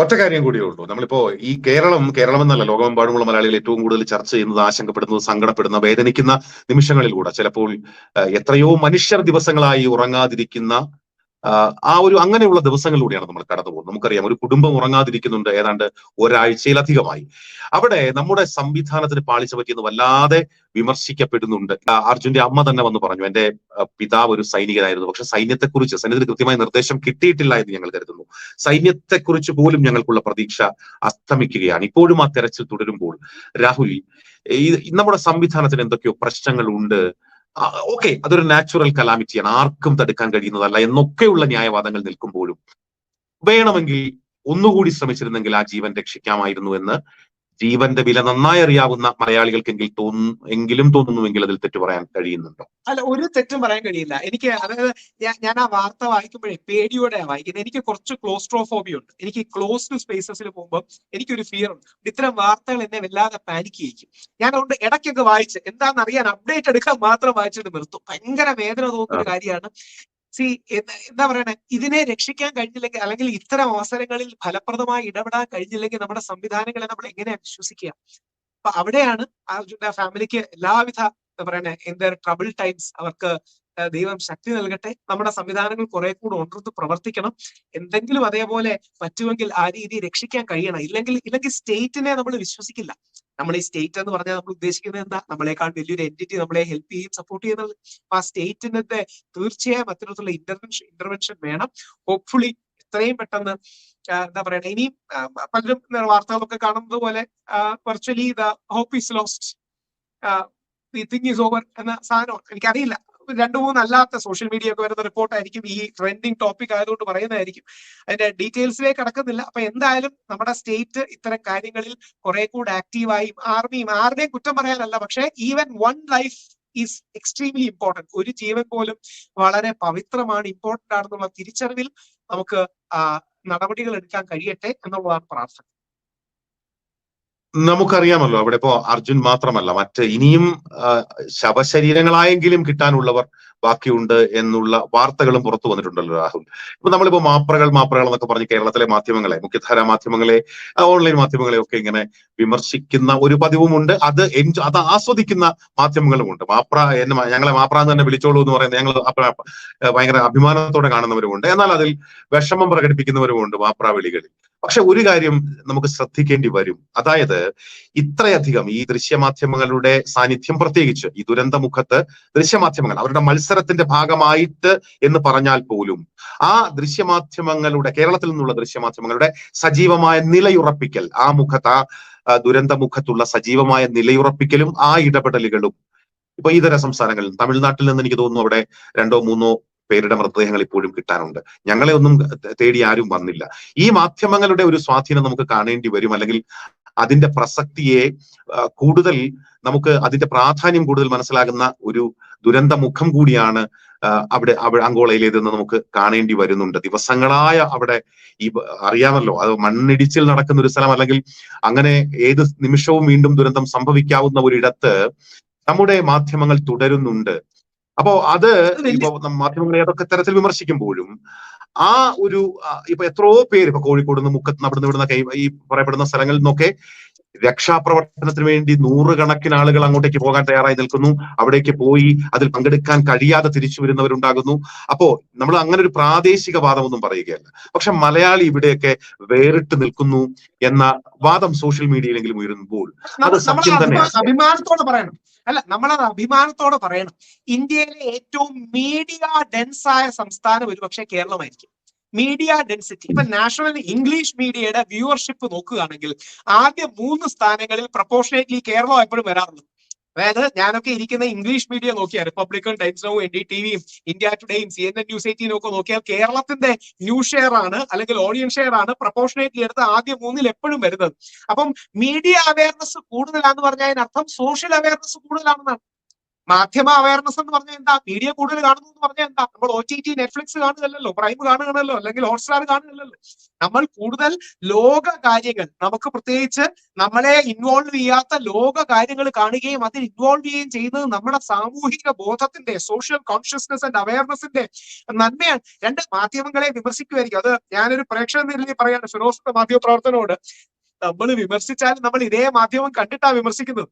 ഒറ്റ കാര്യം കൂടിയേ ഉള്ളൂ. നമ്മളിപ്പോ ഈ കേരളം കേരളം എന്നല്ല ലോകമെമ്പാടുമുള്ള മലയാളികൾ ഏറ്റവും കൂടുതൽ ചർച്ച ചെയ്യുന്നത് ആശങ്കപ്പെടുന്നത് സങ്കടപ്പെടുന്ന വേദനിക്കുന്ന നിമിഷങ്ങളിൽ കൂടെ ചിലപ്പോൾ എത്രയോ മനുഷ്യർ ദിവസങ്ങളായി ഉറങ്ങാതിരിക്കുന്ന ആ, ഒരു അങ്ങനെയുള്ള ദിവസങ്ങളിലൂടെയാണ് നമ്മൾ കടന്നു പോകുന്നത്. നമുക്കറിയാം ഒരു കുടുംബം ഉറങ്ങാതിരിക്കുന്നുണ്ട്. ഏതാണ്ട് ഒരാഴ്ചയിലധികമായി. അവിടെ നമ്മുടെ സംവിധാനത്തിന് പാളിച്ച പറ്റിയെന്ന് വല്ലാതെ വിമർശിക്കപ്പെടുന്നുണ്ട്. അർജുന്റെ അമ്മ തന്നെ വന്ന് പറഞ്ഞു എന്റെ പിതാവ് ഒരു സൈനികനായിരുന്നു. പക്ഷെ സൈന്യത്തെക്കുറിച്ച് സൈന്യത്തിന് കൃത്യമായ നിർദ്ദേശം കിട്ടിയിട്ടില്ല എന്ന് ഞങ്ങൾ കരുതുന്നു. സൈന്യത്തെക്കുറിച്ച് പോലും ഞങ്ങൾക്കുള്ള പ്രതീക്ഷ അസ്തമിക്കുകയാണ്. ഇപ്പോഴും ആ തെരച്ചിൽ തുടരുമ്പോൾ രാഹുൽ ഈ നമ്മുടെ സംവിധാനത്തിന് എന്തൊക്കെയോ പ്രശ്നങ്ങൾ ഉണ്ട് ഓക്കെ അതൊരു നാച്ചുറൽ കലാമിറ്റിയാണ് ആർക്കും തടുക്കാൻ കഴിയുന്നതല്ല എന്നൊക്കെയുള്ള ന്യായവാദങ്ങൾ നിൽക്കുമ്പോഴും വേണമെങ്കിൽ ഒന്നുകൂടി ശ്രമിച്ചിരുന്നെങ്കിൽ ആ ജീവൻ രക്ഷിക്കാമായിരുന്നു എന്ന് ജീവന്റെ വില നന്നായി അറിയാവുന്ന മലയാളികൾക്കെങ്കിൽ തോന്നുന്നു എങ്കിലും തോന്നുന്നുവെങ്കിൽ അതിൽ തെറ്റ് പറയാൻ കഴിയുന്നുണ്ടോ? അല്ല ഒരു തെറ്റും പറയാൻ കഴിയില്ല. എനിക്ക് അതായത് ഞാൻ ആ വാർത്ത വായിക്കുമ്പോഴേ പേടിയോടെ വായിക്കുന്നത്. എനിക്ക് കുറച്ച് ക്ലോസ്ട്രോഫോബിയ ഉണ്ട്. എനിക്ക് ക്ലോസ്ഡ് സ്പേസസിൽ പോകുമ്പോൾ എനിക്കൊരു ഫിയർ ഉണ്ട്. ഇത്തരം വാർത്തകൾ എന്നെ വല്ലാതെ പാനിക് ചെയ്യിക്കും. ഞാൻ അതുകൊണ്ട് ഇടയ്ക്കൊക്കെ വായിച്ച് എന്താണെന്ന് അറിയാൻ അപ്ഡേറ്റ് എടുക്കാൻ മാത്രം വായിച്ചിട്ട് നിർത്തും. ഭയങ്കര വേദന തോന്നുന്ന ഒരു കാര്യമാണ്. സി എന്താ പറയണേ? ഇതിനെ രക്ഷിക്കാൻ കഴിഞ്ഞില്ലെങ്കിൽ അല്ലെങ്കിൽ ഇത്തരം അവസരങ്ങളിൽ ഫലപ്രദമായി ഇടപെടാൻ കഴിഞ്ഞില്ലെങ്കിൽ നമ്മുടെ സംവിധാനങ്ങളെ നമ്മൾ എങ്ങനെ വിശ്വസിക്കുക? അപ്പൊ അവിടെയാണ് അർജുന്റെ ഫാമിലിക്ക് എല്ലാവിധ എന്താ പറയണേ എന്താ ട്രബിൾ ടൈംസ് അവർക്ക് ദൈവം ശക്തി നൽകട്ടെ. നമ്മുടെ സംവിധാനങ്ങൾ കുറെ കൂടെ ഉണർന്ന് പ്രവർത്തിക്കണം. എന്തെങ്കിലും അതേപോലെ പറ്റുമെങ്കിൽ ആ രീതി രക്ഷിക്കാൻ കഴിയണം. ഇല്ലെങ്കിൽ ഇല്ലെങ്കിൽ സ്റ്റേറ്റിനെ നമ്മൾ വിശ്വസിക്കില്ല. നമ്മൾ ഈ സ്റ്റേറ്റ് എന്ന് പറഞ്ഞാൽ നമ്മൾ ഉദ്ദേശിക്കുന്നത് എന്താ? നമ്മളെക്കാൾ വലിയൊരു എന്റിറ്റി നമ്മളെ ഹെൽപ്പ് ചെയ്യും സപ്പോർട്ട് ചെയ്യുന്നത് ആ സ്റ്റേറ്റിന്റെ തീർച്ചയായും അത്തരത്തിലുള്ള ഇന്റർവെൻഷൻ ഇന്റർവെൻഷൻ വേണം. ഹോപ്പ്ഫുള്ളി എത്രയും പെട്ടെന്ന് എന്താ പറയണേ? ഇനിയും പലരും വാർത്തകളൊക്കെ കാണുന്നത് പോലെ virtually the hope is lost is over എന്ന സാധനം എനിക്കറിയില്ല. രണ്ടു മൂന്ന് അല്ലാത്ത സോഷ്യൽ മീഡിയ ഒക്കെ വരുന്ന റിപ്പോർട്ടായിരിക്കും ഈ ട്രെൻഡിങ് ടോപ്പിക് ആയതുകൊണ്ട് പറയുന്നതായിരിക്കും. അതിന്റെ ഡീറ്റെയിൽസിലേക്ക് കടക്കുന്നില്ല. അപ്പൊ എന്തായാലും നമ്മുടെ സ്റ്റേറ്റ് ഇത്തരം കാര്യങ്ങളിൽ കുറെ കൂടെ ആക്റ്റീവായും ആർമിയും ആരുടെയും കുറ്റം പറയാനല്ല. പക്ഷേ even one life is extremely important ഒരു ജീവൻ പോലും വളരെ പവിത്രമാണ് ഇമ്പോർട്ടന്റ് ആണെന്നുള്ള തിരിച്ചറിവിൽ നമുക്ക് നടപടികൾ എടുക്കാൻ കഴിയട്ടെ എന്നുള്ളതാണ് പ്രാർത്ഥന. നമുക്കറിയാമല്ലോ അവിടെ ഇപ്പോ അർജുൻ മാത്രമല്ല മറ്റ് ഇനിയും ശവശരീരങ്ങളായെങ്കിലും കിട്ടാനുള്ളവർ ബാക്കിയുണ്ട് എന്നുള്ള വാർത്തകളും പുറത്തു വന്നിട്ടുണ്ടല്ലോ രാഹുൽ. ഇപ്പൊ നമ്മളിപ്പോ മാപ്രകൾ മാപ്രകൾ എന്നൊക്കെ പറഞ്ഞ് കേരളത്തിലെ മാധ്യമങ്ങളെ മുഖ്യധാര മാധ്യമങ്ങളെ ഓൺലൈൻ മാധ്യമങ്ങളെ ഒക്കെ ഇങ്ങനെ വിമർശിക്കുന്ന ഒരു പതിവുമുണ്ട്. അത് എൻജോ അത് ആസ്വദിക്കുന്ന മാധ്യമങ്ങളുമുണ്ട്. മാപ്ര എന്നെ ഞങ്ങളെ മാപ്ര എന്ന് തന്നെ വിളിച്ചോളൂ എന്ന് പറയുന്നത് ഞങ്ങൾ ഭയങ്കര അഭിമാനത്തോടെ കാണുന്നവരുമുണ്ട്. എന്നാൽ അതിൽ വിഷമം പ്രകടിപ്പിക്കുന്നവരുമുണ്ട് മാപ്ര വിളികളിൽ. പക്ഷെ ഒരു കാര്യം നമുക്ക് ശ്രദ്ധിക്കേണ്ടി വരും. അതായത് ഇത്രയധികം ഈ ദൃശ്യമാധ്യമങ്ങളുടെ സാന്നിധ്യം പ്രത്യേകിച്ച് ഈ ദുരന്തമുഖത്ത് ദൃശ്യമാധ്യമങ്ങൾ അവരുടെ മത്സരത്തിന്റെ ഭാഗമായിട്ട് എന്ന് പറഞ്ഞാൽ പോലും ആ ദൃശ്യമാധ്യമങ്ങളുടെ കേരളത്തിൽ നിന്നുള്ള ദൃശ്യമാധ്യമങ്ങളുടെ സജീവമായ നിലയുറപ്പിക്കൽ ആ മുഖത്ത് ആ ദുരന്തമുഖത്തുള്ള സജീവമായ നിലയുറപ്പിക്കലും ആ ഇടപെടലുകളും ഇപ്പൊ ഇതര സംസ്ഥാനങ്ങളിൽ തമിഴ്നാട്ടിൽ നിന്ന് എനിക്ക് തോന്നുന്നു അവിടെ രണ്ടോ മൂന്നോ പേരുടെ മൃതദേഹങ്ങൾ ഇപ്പോഴും കിട്ടാനുണ്ട് ഞങ്ങളെ ഒന്നും തേടി ആരും വന്നില്ല. ഈ മാധ്യമങ്ങളുടെ ഒരു സ്വാധീനം നമുക്ക് കാണേണ്ടി വരും അല്ലെങ്കിൽ അതിന്റെ പ്രസക്തിയെ കൂടുതൽ നമുക്ക് അതിന്റെ പ്രാധാന്യം കൂടുതൽ മനസ്സിലാകുന്ന ഒരു ദുരന്ത മുഖം കൂടിയാണ് അവിടെ അവിടെ അങ്കോളയിലേതെന്ന് നമുക്ക് കാണേണ്ടി വരുന്നുണ്ട്. ദിവസങ്ങളായ അവിടെ ഈ അറിയാമല്ലോ അത് മണ്ണിടിച്ചിൽ നടക്കുന്ന ഒരു സ്ഥലം അല്ലെങ്കിൽ അങ്ങനെ ഏത് നിമിഷവും വീണ്ടും ദുരന്തം സംഭവിക്കാവുന്ന ഒരിടത്ത് നമ്മുടെ മാധ്യമങ്ങൾ തുടരുന്നുണ്ട്. അപ്പോ അത് മാധ്യമങ്ങൾ ഏതൊക്കെ തരത്തിൽ വിമർശിക്കുമ്പോഴും ആ ഒരു ഇപ്പൊ എത്രയോ പേര് ഇപ്പൊ കോഴിക്കോട് നിന്ന് മുക്കത്ത് അവിടുന്ന് ഇവിടുന്നൊക്കെ ഈ- ഈ പറയപ്പെടുന്ന സ്ഥലങ്ങളിൽ നിന്നൊക്കെ രക്ഷാപ്രവർത്തനത്തിന് വേണ്ടി നൂറുകണക്കിന് ആളുകൾ അങ്ങോട്ടേക്ക് പോകാൻ തയ്യാറായി നിൽക്കുന്നു. അവിടേക്ക് പോയി അതിൽ പങ്കെടുക്കാൻ കഴിയാതെ തിരിച്ചു വരുന്നവരുണ്ടാകുന്നു. അപ്പോ നമ്മൾ അങ്ങനെ ഒരു പ്രാദേശിക വാദമൊന്നും പറയുകയല്ല. പക്ഷെ മലയാളി ഇവിടെയൊക്കെ വേറിട്ട് നിൽക്കുന്നു എന്ന വാദം സോഷ്യൽ മീഡിയയിലെങ്കിലും ഉയരുമ്പോൾ അത് സത്യം തന്നെയാണ്. അഭിമാനത്തോടെ പറയണം. അല്ല നമ്മളത് അഭിമാനത്തോടെ പറയണം. ഇന്ത്യയിലെ ഏറ്റവും മീഡിയ ഡെൻസ് ആയ സംസ്ഥാനം ഒരുപക്ഷെ കേരളമായിരിക്കും. മീഡിയ ഡെൻസിറ്റി ഇപ്പൊ നാഷണൽ ഇംഗ്ലീഷ് മീഡിയയുടെ വ്യൂവർഷിപ്പ് നോക്കുകയാണെങ്കിൽ ആദ്യ മൂന്ന് സ്ഥാനങ്ങളിൽ പ്രപ്പോർഷനേറ്റ്ലി കേരളം എപ്പോഴും വരാറുണ്ട്. അതായത് ഞാനൊക്കെ ഇരിക്കുന്ന ഇംഗ്ലീഷ് മീഡിയ നോക്കിയാൽ Republican Times no N D ടിവിയും India ടുഡേയും സി എൻ എൻ ന്യൂസ് എയ്റ്റീനും ഒക്കെ നോക്കിയാൽ കേരളത്തിന്റെ ന്യൂസ് ഷെയർ ആണ് അല്ലെങ്കിൽ ഓഡിയൻസ് ഷെയർ ആണ് പ്രപ്പോർഷനേറ്റ്ലി എടുത്ത് ആദ്യ മൂന്നിൽ എപ്പോഴും വരുന്നത്. അപ്പം മീഡിയ അവയർനെസ് കൂടുതലാന്ന് പറഞ്ഞാൽ അതിനർത്ഥം സോഷ്യൽ അവയർനെസ് കൂടുതലാണെന്നാണ്. മാധ്യമ അവയർനെസ് എന്ന് പറഞ്ഞാൽ എന്താ? മീഡിയ കൂടുതൽ കാണുന്നു എന്ന് പറഞ്ഞാൽ എന്താ? നമ്മൾ ഒ ടി ടി നെറ്റ്ഫ്ലിക്സ് കാണുകയല്ലോ പ്രൈം കാണുകയാണല്ലോ അല്ലെങ്കിൽ ഹോട്ട്സ്റ്റാർ കാണുകയല്ലോ നമ്മൾ കൂടുതൽ ലോക കാര്യങ്ങൾ നമുക്ക് പ്രത്യേകിച്ച് നമ്മളെ ഇൻവോൾവ് ചെയ്യാത്ത ലോക കാര്യങ്ങൾ കാണുകയും അതിൽ ഇൻവോൾവ് ചെയ്യുകയും ചെയ്യുന്നത് നമ്മുടെ സാമൂഹിക ബോധത്തിന്റെ സോഷ്യൽ കോൺഷ്യസ്നെസ് ആൻഡ് അവയർനെസിന്റെ നന്മയാണ്. രണ്ട് മാധ്യമങ്ങളെ വിമർശിക്കുമായിരിക്കും അത് ഞാനൊരു പ്രേക്ഷകൻ നിരയിൽ നിലയിൽ പറയാണ് ഫിറോസിന്റെ മാധ്യമ പ്രവർത്തനോട് നമ്മൾ വിമർശിച്ചാലും നമ്മൾ ഇതേ മാധ്യമം കണ്ടിട്ടാ വിമർശിക്കുന്നത്.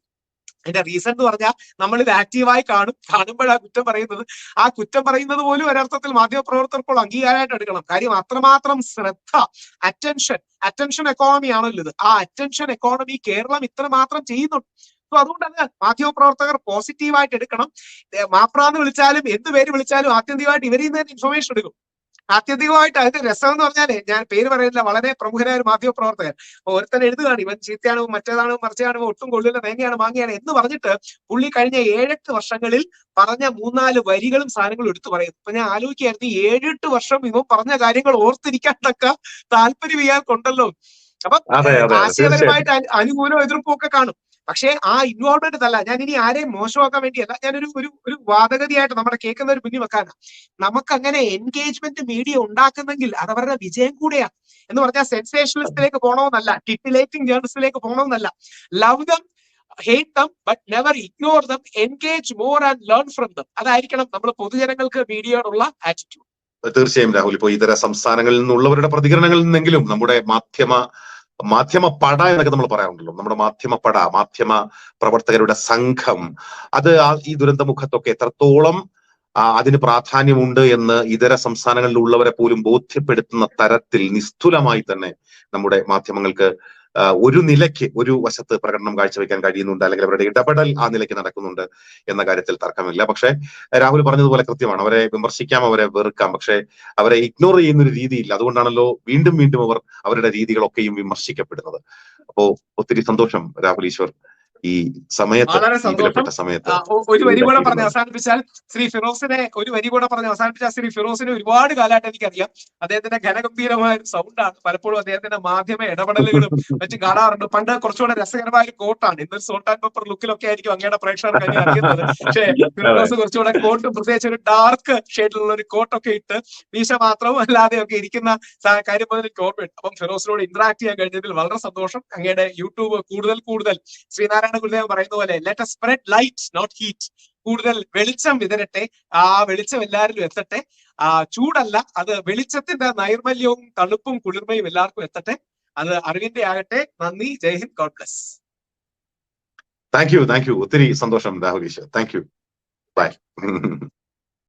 അതിന്റെ റീസൺ എന്ന് പറഞ്ഞാൽ നമ്മൾ ഇത് ആക്റ്റീവായി കാണും കാണുമ്പോഴാ കുറ്റം പറയുന്നത്. ആ കുറ്റം പറയുന്നത് പോലും ഒരർത്ഥത്തിൽ മാധ്യമ പ്രവർത്തകർക്കുള്ള അംഗീകാരമായിട്ട് എടുക്കണം. കാര്യം അത്രമാത്രം ശ്രദ്ധ അറ്റൻഷൻ അറ്റൻഷൻ എക്കോണമി ആണല്ലോ ഇത്. ആ അറ്റൻഷൻ എക്കോണമി കേരളം ഇത്രമാത്രം ചെയ്യുന്നുണ്ട്. അപ്പൊ അതുകൊണ്ട് അത് മാധ്യമപ്രവർത്തകർ പോസിറ്റീവായിട്ട് എടുക്കണം. മാപ്രാന്ന് വിളിച്ചാലും എന്ത് പേര് വിളിച്ചാലും ആത്യന്തികമായിട്ട് ഇവരിൽ നിന്ന് ഇൻഫർമേഷൻ എടുക്കും. ആത്യന്തികമായിട്ട് അതിന്റെ രസം എന്ന് പറഞ്ഞാൽ ഞാൻ പേര് പറയുന്നില്ല വളരെ പ്രമുഖനായ ഒരു മാധ്യമ പ്രവർത്തകൻ ഒരുത്തൻ എഴുതുകയാണ് ഇവൻ ചീത്തയാണോ മറ്റേതാണോ മറിച്ചാണോ ഒട്ടും കൊള്ളില്ല തേങ്ങയാണ് മാങ്ങിയാണ് എന്ന് പറഞ്ഞിട്ട് പുള്ളി കഴിഞ്ഞ ഏഴെട്ട് വർഷങ്ങളിൽ പറഞ്ഞ മൂന്നാൽ വരികളും സാധനങ്ങളും എടുത്തു പറയുന്നു. അപ്പൊ ഞാൻ ആലോചിക്കായിരുന്നു ഏഴെട്ട് വർഷം ഇവൻ പറഞ്ഞ കാര്യങ്ങൾ ഓർത്തിരിക്കാൻ തക്ക താല്പര്യം ഇയാൾക്കുണ്ടല്ലോ. അപ്പൊ ആശയപരമായിട്ട് അനുകൂലം എതിർപ്പൊക്കെ എതിർപ്പും ഒക്കെ കാണും. പക്ഷേ ആ ഇൻവോൾവ്മെന്റ് അല്ല ഞാൻ ഇനി ആരെയും മോശമാക്കാൻ വേണ്ടിയല്ല ഞാനൊരു ഒരു ഒരു വാദഗതിയായിട്ട് നമ്മുടെ കേൾക്കുന്ന ഒരു മുന്നിൽ വെക്കാനാ. നമുക്ക് അങ്ങനെ എൻഗേജ്മെന്റ് മീഡിയ ഉണ്ടാക്കുന്നെങ്കിൽ അത് അവരുടെ വിജയം കൂടെയാണ് എന്ന് പറഞ്ഞാൽ സെൻസേഷണലിസ്റ്റിലേക്ക് പോകണമെന്നല്ല ടിറ്റിലേറ്റിംഗ് ജേർണലിസ്റ്റിലേക്ക് പോകണമെന്നല്ല love them hate them but never ignore them engage more and learn from them അതായിരിക്കണം നമ്മൾ പൊതുജനങ്ങൾക്ക് മീഡിയയോടുള്ള ആറ്റിറ്റ്യൂഡ് തീർച്ചയായും രാഹുൽ. ഇപ്പോൾ ഇതര സംസ്ഥാനങ്ങളിൽ നിന്നുള്ളവരുടെ പ്രതികരണങ്ങളിൽ നിന്നെങ്കിലും നമ്മുടെ മാധ്യമ മാധ്യമ പട എന്നൊക്കെ നമ്മൾ പറയാറുണ്ടല്ലോ. നമ്മുടെ മാധ്യമ പട മാധ്യമ പ്രവർത്തകരുടെ സംഘം. അത് ഈ ദുരന്തമുഖത്തൊക്കെ എത്രത്തോളം അതിന് പ്രാധാന്യമുണ്ട് എന്ന് ഇതര സംസ്ഥാനങ്ങളിലുള്ളവരെ പോലും ബോധ്യപ്പെടുത്തുന്ന തരത്തിൽ നിസ്തുലമായി തന്നെ നമ്മുടെ മാധ്യമങ്ങൾക്ക് ഒരു നിലയ്ക്ക് ഒരു വശത്ത് പ്രകടനം കാഴ്ചവെക്കാൻ കഴിയുന്നുണ്ട് അല്ലെങ്കിൽ അവരുടെ ഇടപെടൽ ആ നിലയ്ക്ക് നടക്കുന്നുണ്ട് എന്ന കാര്യത്തിൽ തർക്കമില്ല. പക്ഷേ രാഹുൽ പറഞ്ഞതുപോലെ കൃത്യമാണ്. അവരെ വിമർശിക്കാം അവരെ വെറുക്കാം. പക്ഷേ അവരെ ഇഗ്നോർ ചെയ്യുന്ന ഒരു രീതിയില്ല. അതുകൊണ്ടാണല്ലോ വീണ്ടും വീണ്ടും അവർ അവരുടെ രീതികളൊക്കെയും വിമർശിക്കപ്പെടുന്നത്. അപ്പോ ഒത്തിരി സന്തോഷം രാഹുൽ ഈശ്വർ. ഈ സമയത്ത് സമയത്ത് ഒരു വരി കൂടെ പറഞ്ഞ് അവസാനിപ്പിച്ചാൽ ശ്രീ ഫിറോസിനെ ഒരു വരി കൂടെ പറഞ്ഞ് അവസാനിപ്പിച്ചാൽ ശ്രീ ഫിറോസിനെ ഒരുപാട് കാലമായിട്ട് എനിക്കറിയാം. അദ്ദേഹത്തിന്റെ ഘനഗംഭീരമായ ഒരു സൗണ്ടാണ് പലപ്പോഴും അദ്ദേഹത്തിന്റെ മാധ്യമ ഇടപെടലുകളും മറ്റും കാണാറുണ്ട്. പണ്ട് കുറച്ചുകൂടെ രസകരമായ ഒരു കോട്ടാണ് ഇന്നൊരു സോൾട്ട് ആൻഡ് പേപ്പർ ലുക്കിലൊക്കെ ആയിരിക്കും അങ്ങയുടെ പ്രേക്ഷകർ അറിയുന്നത്. പക്ഷേ ഫിറോസ് കുറച്ചുകൂടെ കോട്ടും പ്രത്യേകിച്ച് ഒരു ഡാർക്ക് ഷെയ്ഡിലുള്ള ഒരു കോട്ടൊക്കെ ഇട്ട് മീശ മാത്രവും അല്ലാതെ ഒക്കെ ഇരിക്കുന്ന കാര്യം മുതൽ എനിക്ക് ഓർമ്മയുണ്ട് അപ്പം ഫിറോസിനോട് ഇന്ററാക്ട് ചെയ്യാൻ കഴിഞ്ഞതിൽ വളരെ സന്തോഷം. അങ്ങയുടെ യൂട്യൂബ് കൂടുതൽ കൂടുതൽ ശ്രീനാരായണ ഗുരുദേവൻ പറയുന്ന പോലെ. Let spread light not heat കൂടുതൽ വെളിച്ചം വിതരട്ടെ. ആ വെളിച്ചം എല്ലാവരിലും എത്തട്ടെ. ആ ചൂടല്ല അത് വെളിച്ചത്തിന്റെ നൈർമല്യവും തണുപ്പും കുളിർമയും എല്ലാവർക്കും എത്തട്ടെ. അത് അറിവിന്റെ ആകട്ടെ. നന്ദി. Jai Hind. God bless thank you thank you ഒത്തിരി സന്തോഷം Rahul Eashwar. Thank you bye